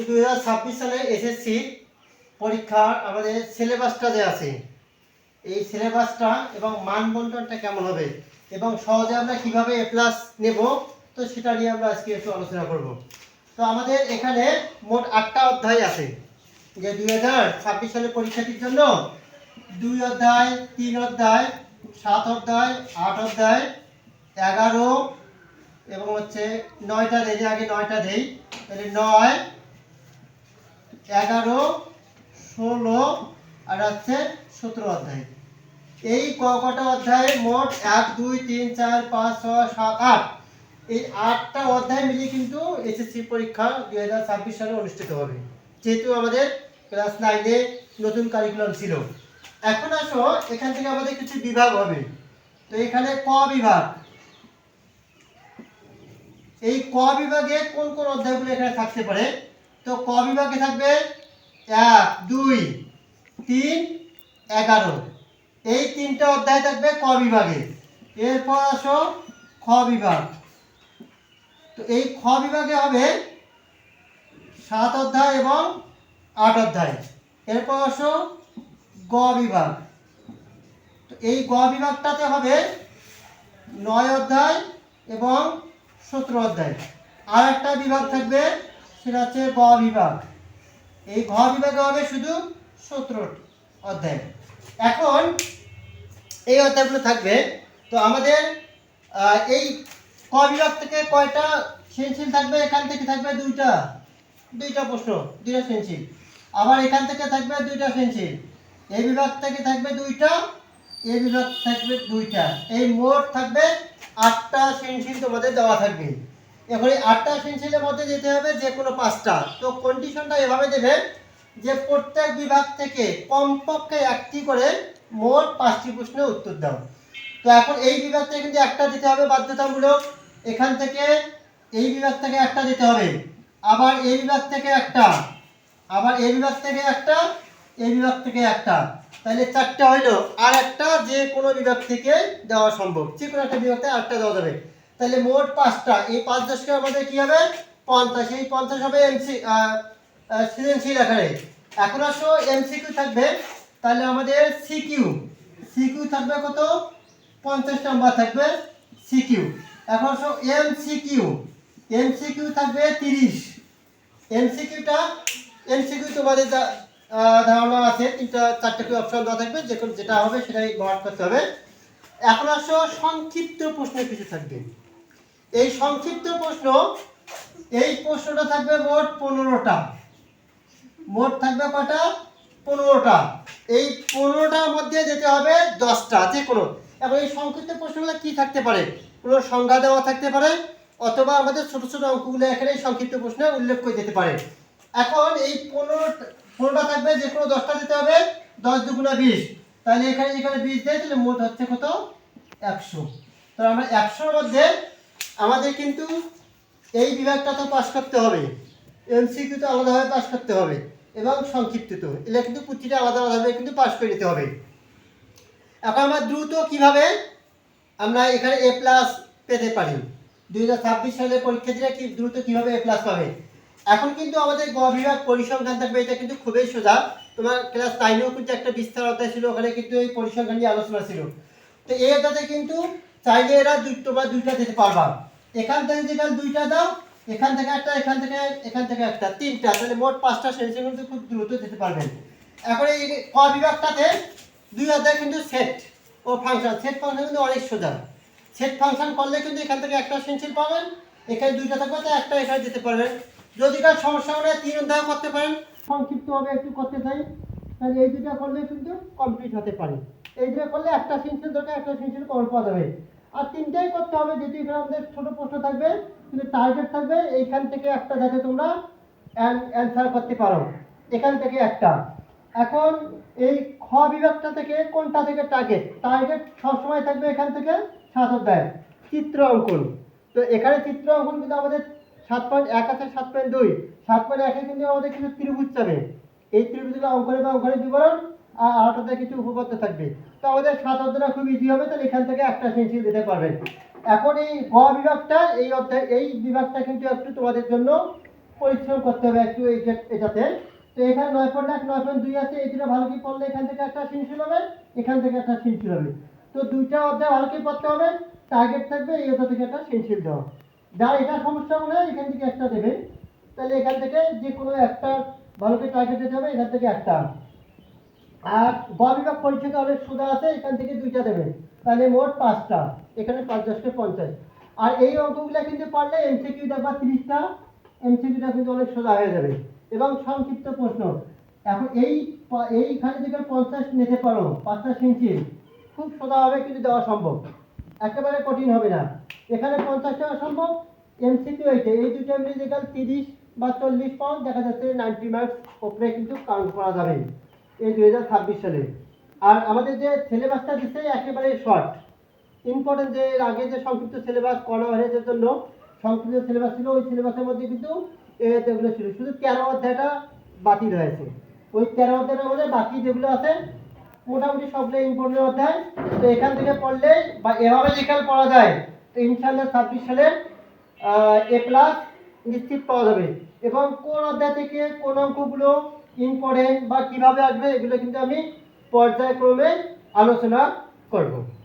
তো দুই হাজার ছাব্বিশ সালে এসএসসি পরীক্ষার আমাদের সিলেবাসটা যে আছে, এই সিলেবাসটা এবং মানবন্টনটা কেমন হবে এবং সহজে আমরা কীভাবে এ প্লাস নেব, তো সেটা নিয়ে আমরা আজকে একটু আলোচনা করব। তো আমাদের এখানে মোট আটটা অধ্যায় আছে, যে দুই হাজার ছাব্বিশ সালের পরীক্ষাটির জন্য দুই অধ্যায়, তিন অধ্যায়, সাত অধ্যায়, আট অধ্যায়, এগারো এবং হচ্ছে নয়টা দেই আগে নয়টা দেই, তাহলে নয় এগারো, ষোলো, আর হচ্ছে সতেরো অধ্যায়। এই ক কটা অধ্যায়ে? মোট এক, দুই, তিন, চার, পাঁচ, ছয়, সাত, আট। এই আটটা অধ্যায় মিলিয়ে কিন্তু এসএসসি পরীক্ষা দুই হাজার ছাব্বিশ সালে অনুষ্ঠিত হবে। যেহেতু আমাদের ক্লাস নাইনে নতুন কারিকুলাম ছিল। এখন আসো, এখান থেকে আমাদের কিছু বিভাগ হবে। তো এখানে ক বিভাগ? এই ক বিভাগে কোন কোন অধ্যায়গুলো এখানে থাকতে পারে? তো ক বিভাগে থাকবে? এক, দুই, তিন, এগারো। এই তিনটা অধ্যায় থাকবে ক বিভাগে। এরপর আসো খ বিভাগ। তো এই খ বিভাগে হবে সাত অধ্যায় এবং আট অধ্যায়। এরপর আসো গ বিভাগ। তো এই গ বিভাগটাতে হবে নয় অধ্যায় এবং সতেরো অধ্যায়। আর একটা বিভাগ থাকবে সেটা হচ্ছে গ বিভাগ। এই ঘ বিভাগে হবে শুধু সতেরো অধ্যায়। এখন এই অধ্যায়গুলো থাকবে। তো আমাদের এই ক বিভাগ থেকে কয়টা সেন্সিল থাকবে? এখান থেকে থাকবে দুইটা। দুইটা প্রশ্ন, দুইটা সেন্সিল। আবার এখান থেকে থাকবে দুইটা সেন্সিল। এই বিভাগ থেকে থাকবে দুইটা এই বিভাগ থাকবে দুইটা। এই মোট থাকবে আটটা সেন্সিল তোমাদের দেওয়া থাকবে। এখন এই আটটা সেন্সিলের মধ্যে যেতে হবে যে কোনো পাঁচটা। তো কন্ডিশনটা এভাবে দেবে যে প্রত্যেক বিভাগ থেকে কমপক্ষে একটি করে মোট পাঁচটি প্রশ্নের উত্তর দাও। তো এখন এই বিভাগ থেকে কিন্তু একটা দিতে হবে বাধ্যতামূলক। এখান থেকে এই বিভাগ থেকে একটা দিতে হবে। আবার এই বিভাগ থেকে একটা। আবার এই বিভাগ থেকে একটা। এই বিভাগ থেকে একটা। তাহলে চারটা হইল। আর একটা যে কোনো বিভাগ থেকে দেওয়া সম্ভব। যে কোনো একটা বিভাগ থেকে আটটা দেওয়া যাবে। তাহলে মোট পাঁচটা। এই পাঁচ দশকে আমাদের কি হবে? পঞ্চাশ। এই পঞ্চাশ হবে এমসি সৃজনশীল আকারে। এখন আসো এমসিকিউ থাকবে। তাহলে আমাদের সিকিউ সিকিউ থাকবে কত? পঞ্চাশ নাম্বার থাকবে সিকিউ এখন আসো এমসিকিউ এমসিকিউ থাকবে তিরিশ। এমসিকিউটা এমসিকিউ তোমাদের ধারণা আছে, তিনটা, চারটে করে অপশন দেওয়া থাকবে। যে যেটা হবে সেটাই ব্যবহার করতে হবে। এখন আসো সংক্ষিপ্ত প্রশ্ন কিছু থাকবে। এই সংক্ষিপ্ত প্রশ্ন, এই প্রশ্নটা থাকবে মোট পনেরোটা। মোট থাকবে কটা? পনেরোটা। এই পনেরোটার মধ্যে যেতে হবে দশটা, যে কোনো। এখন এই সংক্ষিপ্ত প্রশ্নগুলো কি থাকতে পারে? কোনো সংজ্ঞা দেওয়া থাকতে পারে, অথবা আমাদের ছোটো ছোটো অঙ্কগুলো এখানে সংক্ষিপ্ত প্রশ্নে উল্লেখ করে যেতে পারে। এখন এই পনেরো, পনেরোটা থাকবে, যে কোনো দশটা দিতে হবে, দশ দুগুণা বিশ। তাহলে এখানে যেখানে বিশ দেয়, তাহলে মোট হচ্ছে কত? একশো। তো আমরা একশোর মধ্যে আমাদের কিন্তু এই বিভাগটা তো পাস করতে হবে। এমসিকিউ তো আলাদাভাবে পাস করতে হবে এবং সংক্ষিপ্ত। তো এগুলো কিন্তু প্রতিটা আলাদা আলাদাভাবে কিন্তু পাস করে নিতে হবে। এখন আমরা দ্রুত কীভাবে আমরা এখানে এ প্লাস পেতে পারি? দুই হাজার ছাব্বিশ সালের পরীক্ষার্থীরা কি দ্রুত কীভাবে এ প্লাস পাবে? এখন কিন্তু আমাদের গ বিভাগ পরিসংখ্যান থাকবে, এটা কিন্তু খুবই সোজা। তোমার ক্লাস নাইনেও কিন্তু একটা বিস্তার অধ্যায় ছিল, ওখানে কিন্তু এই পরিসংখ্যান নিয়ে আলোচনা ছিল। তো এই অধ্যায়তে কিন্তু চাইলে এরা দুই তোমরা দুইটা দিতে পারবা। এখান থেকে যেখানে দুইটা দাও, এখান থেকে একটা, এখান থেকে এখান থেকে একটা, তিনটা, তাহলে মোট পাঁচটা সেন্সি কিন্তু খুব দ্রুত দিতে পারবেন। এখন এই ক বিভাগটাতে দুই অধ্যায় কিন্তু সেট ও ফাংশন সেট ফাংশন কিন্তু অনেক সোজা। সেট ফাংশন করলে কিন্তু এখান থেকে একটা সেন্সিল পাবেন, এখানে দুইটা থাকবে, তো একটা এখানে যেতে পারবেন। যদি কার সমস্যা হলে তিন অধ্যায় করতে পারেন। সংক্ষিপ্তভাবে একটু করতে চাই, তাহলে এই দুইটা করলে কিন্তু কমপ্লিট হতে পারে। এই দুটো করলে একটা সেন্সিল দরকার, একটা সেন্সিল কমন পাওয়া যাবে আর তিনটাই করতে হবে এখানে আমাদের ছোট প্রশ্ন থাকবে, কিন্তু টার্গেট থাকবে, এইখান থেকে একটা যাতে তোমরা অ্যান্সার করতে পারো। এখান থেকে একটা। এখন এই খ বিভাগটা থেকে কোনটা থেকে টার্গেট টার্গেট সবসময় থাকবে এখান থেকে সাত অধ্যায়, চিত্র অঙ্কন। তো এখানে চিত্র অঙ্কন কিন্তু আমাদের সাত পয়েন্ট এক আছে, সাত পয়েন্ট দুই। সাত পয়েন্ট একে কিন্তু আমাদের কিছু ত্রিভুজ চাবে। এই ত্রিভুজগুলো অঙ্কনে বা অঙ্কনের বিবরণ আর কিছু উপপাদ্য থাকবে। তো আমাদের সাত অধ্যায়টা খুব ইজি হবে, তাহলে এখান থেকে একটা সেন্সিল দিতে পারবেন এখন এই গ বিভাগটা, এই অধ্যায় এই বিভাগটা কিন্তু একটু তোমাদের জন্য পরিশ্রম করতে হবে একটু এই এটাতে। তো এখানে নয় পয়েন্ট এক, নয় পয়েন্ট দুই আছে, এই দুটো ভালো করে পড়লে এখান থেকে একটা সিনসিল হবে, এখান থেকে একটা সিনসিল হবে। তো দুইটা অধ্যায় ভালো করে পড়তে হবে? টার্গেট থাকবে, এই অধ্যায় থেকে একটা সিনসিল দেওয়া যার এটা সমস্যা মনে হয়, এখান থেকে একটা দেবে। তাহলে এখান থেকে যে কোনো একটা ভালো করে টার্গেট দিতে হবে, এখান থেকে একটা। আর গ বিভাগ পরীক্ষা অনেক সুদা আছে, এখান থেকে দুইটা দেবেন। তাহলে মোট পাঁচটা, এখানে পাঁচ দশটা পঞ্চাশ। আর এই অঙ্কগুলো কিন্তু পারলে এমসিকিউ দেখবা তিরিশটা, এমসিকিউটা কিন্তু অনেক সোজা হয়ে যাবে। এবং সংক্ষিপ্ত প্রশ্ন, এখন এই এইখানে থেকে পঞ্চাশ নিতে পারো, পাঁচটা সিঞ্চিল খুব সোজাভাবে কিন্তু দেওয়া সম্ভব। একেবারে কঠিন হবে না। এখানে পঞ্চাশ দেওয়া সম্ভব, এমসিকিউ এইটা, এই দুটো মিলে যেখানে তিরিশ বা চল্লিশ পাউন্ড দেখা যাচ্ছে নাইনটি মার্কস ওপরে কিন্তু কাউন্ট করা যাবে। এই দুই হাজার ছাব্বিশ সালে। আর আমাদের যে সিলেবাসটা দিচ্ছে একেবারে শর্ট ইম্পর্টেন্ট যে এর আগে যে সংক্ষিপ্ত সিলেবাস করা হয়েছে জন্য, সংক্ষিপ্ত সিলেবাস ছিল, ওই সিলেবাসের মধ্যে কিন্তু এগুলো ছিল, শুধু তেরো অধ্যায়টা বাতিল হয়েছে। ওই তেরো অধ্যায়ের মধ্যে বাকি যেগুলো আছে, মোটামুটি সবগুলো ইম্পর্টেন্ট অধ্যায়। তো এখান থেকে পড়লে বা এভাবে যেখানে পড়া যায়, তো ইনশাল্লাহ ছাব্বিশ সালে এ প্লাস নিশ্চিত পাওয়া যাবে। এবং কোন অধ্যায় থেকে কোন অঙ্কগুলো ইম্পর্টেন্ট বা কীভাবে আসবে এগুলো কিন্তু আমি পর্যায়ক্রমে আলোচনা করব।